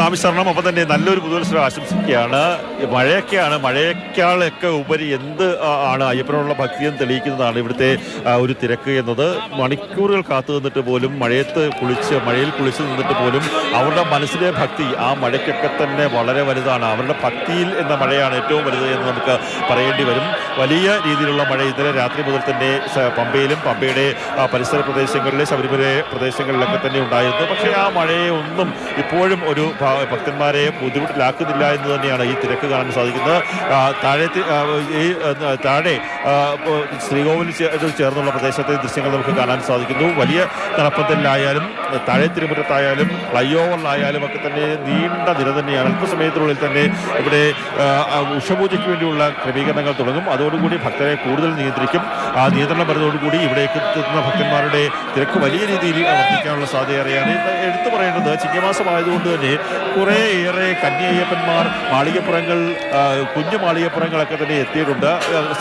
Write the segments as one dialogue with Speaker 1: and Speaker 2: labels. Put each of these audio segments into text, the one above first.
Speaker 1: സ്വാമി ശരണം അപ്പം തന്നെ നല്ലൊരു പുതുവത്സരം ആശംസിക്കുകയാണ്. മഴയൊക്കെയാണ്. മഴയേക്കാളൊക്കെ ഉപരി എന്ത് ആണ് അയ്യപ്പനോടുള്ള ഭക്തിയും തെളിയിക്കുന്നതാണ് ഇവിടുത്തെ ഒരു തിരക്ക് എന്നത്. മണിക്കൂറുകൾ കാത്തു നിന്നിട്ട് പോലും മഴയത്ത് കുളിച്ച് മഴയിൽ കുളിച്ച് നിന്നിട്ട് പോലും അവരുടെ മനസ്സിലെ ഭക്തി ആ മഴയ്ക്കൊക്കെ തന്നെ വളരെ വലുതാണ്. അവരുടെ ഭക്തിയിൽ എന്ന മഴയാണ് ഏറ്റവും വലുത് എന്ന് നമുക്ക് പറയേണ്ടി വരും. വലിയ രീതിയിലുള്ള മഴ ഇന്നലെ രാത്രി മുതൽ തന്നെ പമ്പയിലും പമ്പയുടെ പരിസര പ്രദേശങ്ങളിലെ ശബരിമല പ്രദേശങ്ങളിലൊക്കെ തന്നെ ഉണ്ടായിരുന്നു. പക്ഷേ ആ മഴയെ ഒന്നും ഇപ്പോഴും ഒരു ഭക്തന്മാരെ ബുദ്ധിമുട്ടിലാക്കുന്നില്ല എന്ന് തന്നെയാണ് ഈ തിരക്ക് കാണാൻ സാധിക്കുന്നത്. താഴെ ഈ താഴെ ശ്രീകോവിൽ ചേർന്നുള്ള പ്രദേശത്തെ ദൃശ്യങ്ങൾ നമുക്ക് കാണാൻ സാധിക്കുന്നു. വലിയ നടപ്പന്തലിലായാലും താഴെ തിരുമുറ്റത്തായാലും ഫ്ലൈ ഓവറിലായാലും ഒക്കെ തന്നെ നീണ്ട നിര തന്നെയാണ്. അല്പസമയത്തിനുള്ളിൽ തന്നെ ഇവിടെ ഉഷപൂജയ്ക്ക് വേണ്ടിയുള്ള ക്രമീകരണങ്ങൾ തുടങ്ങും. അതോടുകൂടി ഭക്തരെ കൂടുതൽ നിയന്ത്രിക്കും. ആ നിയന്ത്രണം വരുന്നതോടുകൂടി ഇവിടേക്ക് എത്തുന്ന ഭക്തന്മാരുടെ തിരക്ക് വലിയ രീതിയിൽ വർദ്ധിക്കാനുള്ള സാധ്യത ഏറെയാണ് ഇത് എടുത്തു പറയേണ്ടത് ചിങ്ങമാസമായതുകൊണ്ട് തന്നെ കുറേയേറെ കന്യയ്യപ്പന്മാർ മാളികപ്പുറങ്ങൾ കുഞ്ഞു മാളികപ്പുറങ്ങളൊക്കെ തന്നെ എത്തിയിട്ടുണ്ട്.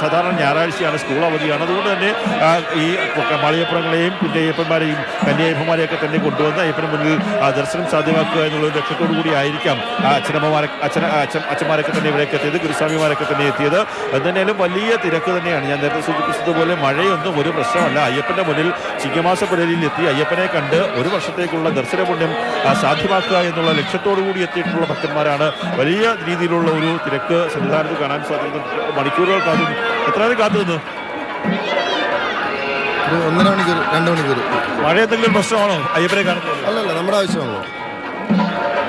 Speaker 1: സാധാരണ ഞായറാഴ്ചയാണ് സ്കൂൾ അവധിയാണ് അതുകൊണ്ട് തന്നെ ഈ മാളികപ്പുറങ്ങളെയും കുഞ്ഞയ്യപ്പന്മാരെയും കന്യയ്യപ്പന്മാരെയൊക്കെ തന്നെ കൊണ്ടുവന്ന് അയ്യപ്പന് മുന്നിൽ ദർശനം സാധ്യമാക്കുക എന്നുള്ള ലക്ഷ്യത്തോടു കൂടി ആയിരിക്കാം ആ അച്ഛനമ്മമാരെ അച്ഛന അച്ഛൻ അച്ഛന്മാരൊക്കെ തന്നെ ഇവിടേക്ക് എത്തിയത് ഗുരുസ്വാമിമാരൊക്കെ തന്നെ എത്തിയത്. എന്തായാലും വലിയ തിരക്ക് തന്നെയാണ്. ഞാൻ നേരത്തെ സൂചിപ്പിച്ചതുപോലെ മഴയൊന്നും ഒരു പ്രശ്നമല്ല. അയ്യപ്പന്റെ മുന്നിൽ ചിങ്ങമാസ പുലരിയിൽ എത്തി അയ്യപ്പനെ കണ്ട് ഒരു വർഷത്തേക്കുള്ള ദർശന പുണ്യം സാധ്യമാക്കുക എന്നുള്ള ലക്ഷ്യത്തോടു കൂടി എത്തിയിട്ടുള്ള ഭക്തന്മാരാണ്. വലിയ രീതിയിലുള്ള ഒരു തിരക്ക് സന്നിധാനത്ത് കാണാൻ സാധിക്കുന്നത് മണിക്കൂറുകൾ കാത്തു എത്ര കാത്തു നിന്ന്
Speaker 2: ഒരു ഒന്നര മണിക്കൂർ രണ്ട് മണിക്കൂർ.
Speaker 1: മഴ എന്തെങ്കിലും പ്രശ്നമാണോ? അയ്യപ്പനെ കാണുന്നത്
Speaker 2: അല്ലല്ല നമ്മുടെ ആവശ്യമാണോ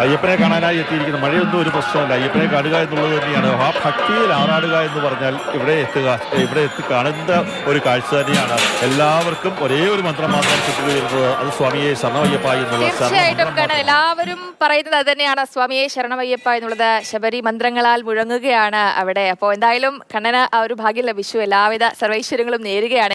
Speaker 1: അയ്യപ്പനെ കാണാനായി എത്തിയിരിക്കുന്നത് മഴയൊന്നും ഒരു പ്രശ്നമല്ല. അയ്യപ്പനെ കാണുക എന്നുള്ളത് തന്നെയാണ്. ആ ഭക്തിയിൽ ആറാടുക എന്ന് പറഞ്ഞാൽ ഇവിടെ എത്തുക ഇവിടെ എത്തി കാണുന്ന ഒരു കാഴ്ച തന്നെയാണ്. എല്ലാവർക്കും ഒരേ ഒരു മന്ത്രം മാത്രം കിട്ടുകയുള്ളത് അത് സ്വാമിയെ ശരണമയ്യപ്പ എന്നുള്ള
Speaker 3: തീർച്ചയായിട്ടും കാരണം എല്ലാവരും പറയുന്നത് അത് തന്നെയാണ്. സ്വാമിയെ ശരണമയ്യപ്പ എന്നുള്ളത് ശബരി മന്ത്രങ്ങളാൽ മുഴങ്ങുകയാണ് അവിടെ. അപ്പോൾ എന്തായാലും കണ്ണന് ആ ഒരു ഭാഗ്യം ലഭിച്ചു എല്ലാവിധ സർവൈശ്വര്യങ്ങളും നേരുകയാണ്.